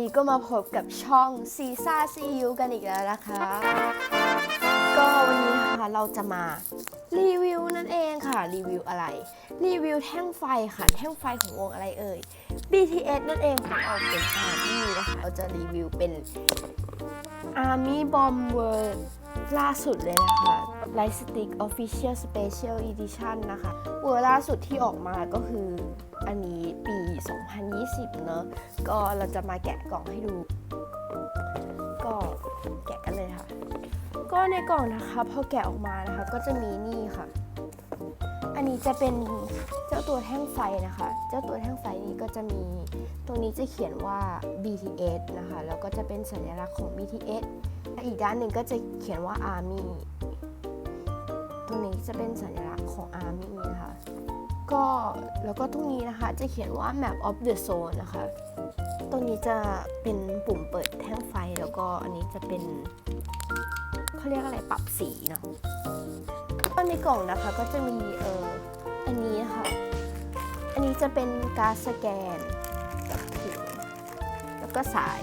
นี้ก็มาพบกับช่องซีซ่าซียูกันอีกแล้วนะคะ ก็วันนี้นะคะเราจะมารีวิวนั่นเองค่ะ รีวิวอะไร รีวิวแท่งไฟค่ะ แท่งไฟของวงอะไรเอ่ย BTS นั่นเองของออกเป็นอาร์มี่นะคะ เราจะรีวิวเป็น Army Bomb World ล่าสุดเลยนะคะ Lightstick Official Special Edition นะคะเวอร์ล่าสุดที่ออกมาก็คืออันนี้ปี 2020 เนอะก็เราจะมาแกะกล่องให้ดู ก็แกะกันเลยค่ะ ก็ในกล่องนะคะ พอแกะออกมานะคะ ก็จะมีนี่ค่ะ อันนี้จะเป็นเจ้าตัวแท่งไฟนะคะ เจ้าตัวแท่งไฟนี้ก็จะมี ตรงนี้จะเขียนว่า BTS นะคะ แล้วก็จะเป็นสัญลักษณ์ของ BTS อีกด้านหนึ่งก็จะเขียนว่า Army ตรงนี้จะเป็นสัญลักษณ์ของ Army นะคะก็แล้วก็ตรงนี้นะคะจะเขียนว่า Map of the Zone นะคะ ตรงนี้จะเป็นปุ่มเปิดแท่งไฟแล้วก็อันนี้จะเป็นเขาเรียกอะไรปรับสีเนาะก็ในกล่องนะคะก็จะมีเอออันนี้ค่ะ อันนี้จะเป็นการสแกนกับถุงแล้วก็สาย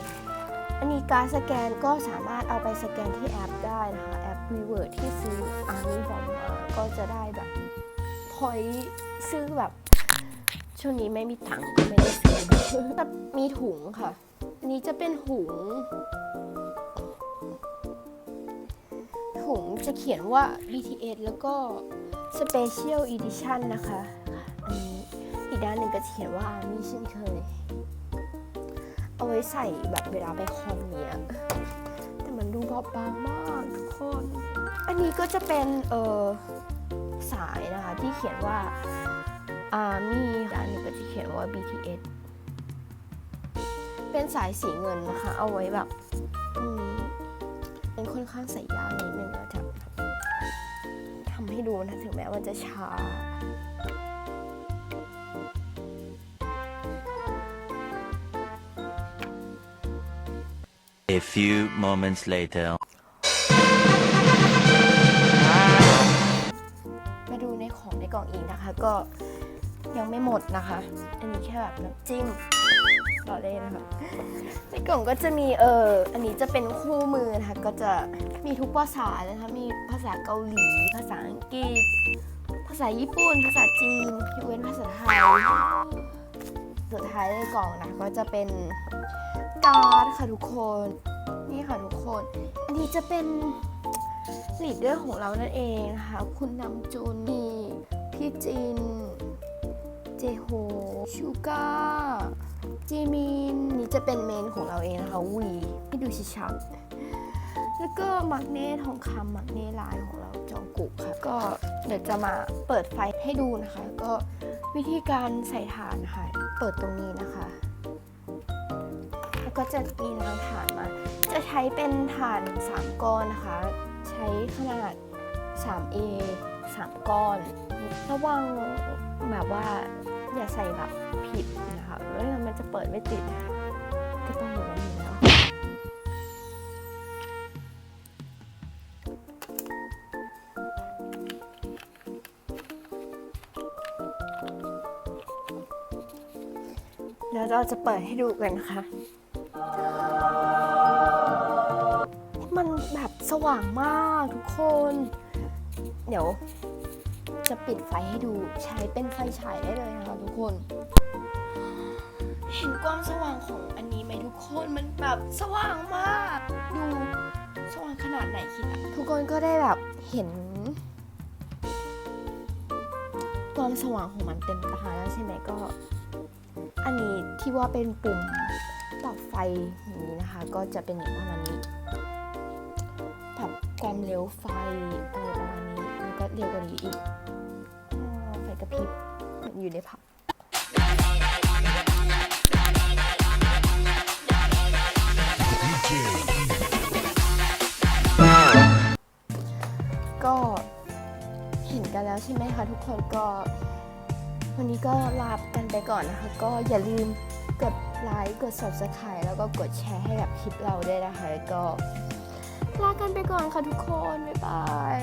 อันนี้การสแกนก็สามารถเอาไปสแกนที่แอปได้นะคะแอป r e v e r ที่ซื้อ Army Bomb มาก็จะได้แบบพอยซื้อแบบช่วงนี้ไม่มีตังค์ก็ไม่ได้ซื้อแต่มีถุงค่ะ อันนี้จะเป็นถุงถุงจะเขียนว่า BTS แล้วก็ Special Edition นะคะ อันนี้อีกด้านหนึ่งก็จะเขียนว่า Army เช่นเคย เอาไว้ใส่แบบเวลาไปคอมเนี่ยแต่มันดูบอบบางมากทุกคน อันนี้ก็จะเป็นเออสายนะคะที่เขียนว่า Army ด้านนี้ก็จะเขียนว่า BTS เป็นสายสีเงินนะคะ เอาไว้แบบตรงนี้เป็นค่อนข้างใส่ยากนิดนึงนะจะทำให้ดูนะ ถึงแม้ว่าจะช้า A few moments later. มาดูในของในกล่องอีกนะคะ ก็ยังไม่หมดนะคะ อันนี้แค่แบบน้ำจิ้มต่อเลยนะคะในกล่องก็จะมีเอออันนี้จะเป็นคู่มือนะคะ ก็จะมีทุกภาษาเลยนะคะ มีภาษาเกาหลี ภาษาอังกฤษ ภาษาญี่ปุ่น ภาษาจีนยกเว้นภาษาไทย สุดท้ายในกล่องนะก็จะเป็น การ์ดค่ะทุกคน นี่ค่ะทุกคน อันนี้จะเป็นลีดเดอร์ของเรานั่นเองนะคะคุณนำจูนมีพี่จิน เจโฮชูก้าจีมิน นี่จะเป็นเมนของเราเองนะคะวีให้ดูชัดๆแล้วก็มักเน่ทองคำมักเน่ลายของเราจองกุกค่ะ ก็เดี๋ยวจะมาเปิดไฟให้ดูนะคะ ก็วิธีการใส่ถ่านค่ะ เปิดตรงนี้นะคะ ก็จะมีรางถ่านมา จะใช้เป็นถ่าน3ก้อนนะคะ ใช้ขนาด 3A 3 ก้อน ระวังแบบว่าอย่าใส่แบบผิดนะคะไม่งั้นมันจะเปิดไม่ติด ก็ต้องอย่างนี้แล้วเดี๋ยวเราจะเปิดให้ดูกันนะคะ แบบสว่างมากทุกคน เดี๋ยว จะปิดไฟให้ดูใช้เป็นไฟฉายได้เลยนะคะทุกคน เห็นความสว่างของอันนี้ไหมทุกคนมันแบบสว่างมาก ดูสว่างขนาดไหนคิดอะทุกคนก็ได้แบบเห็น ความสว่างของมันเต็มตาแล้วใช่ไหมก็ อันนี้ที่ว่าเป็นปุ่มปรับไฟนี้นะคะ ก็จะเป็นอย่างประมาณนี้ ความเร็วไฟอะไรประมาณนี้แล้วก็เร็วกว่านี้อีกไฟกระพริบเหมือนอยู่ในผับก็เห็นกันแล้วใช่ไหมคะทุกคนก็วันนี้ก็ลากันไปก่อนนะคะ ก็อย่าลืมกดไลค์กด subscribe แล้วก็กดแชร์ให้กับคลิปเราด้วยนะคะก็ ลากันไปก่อนค่ะทุกคน บ๊ายบาย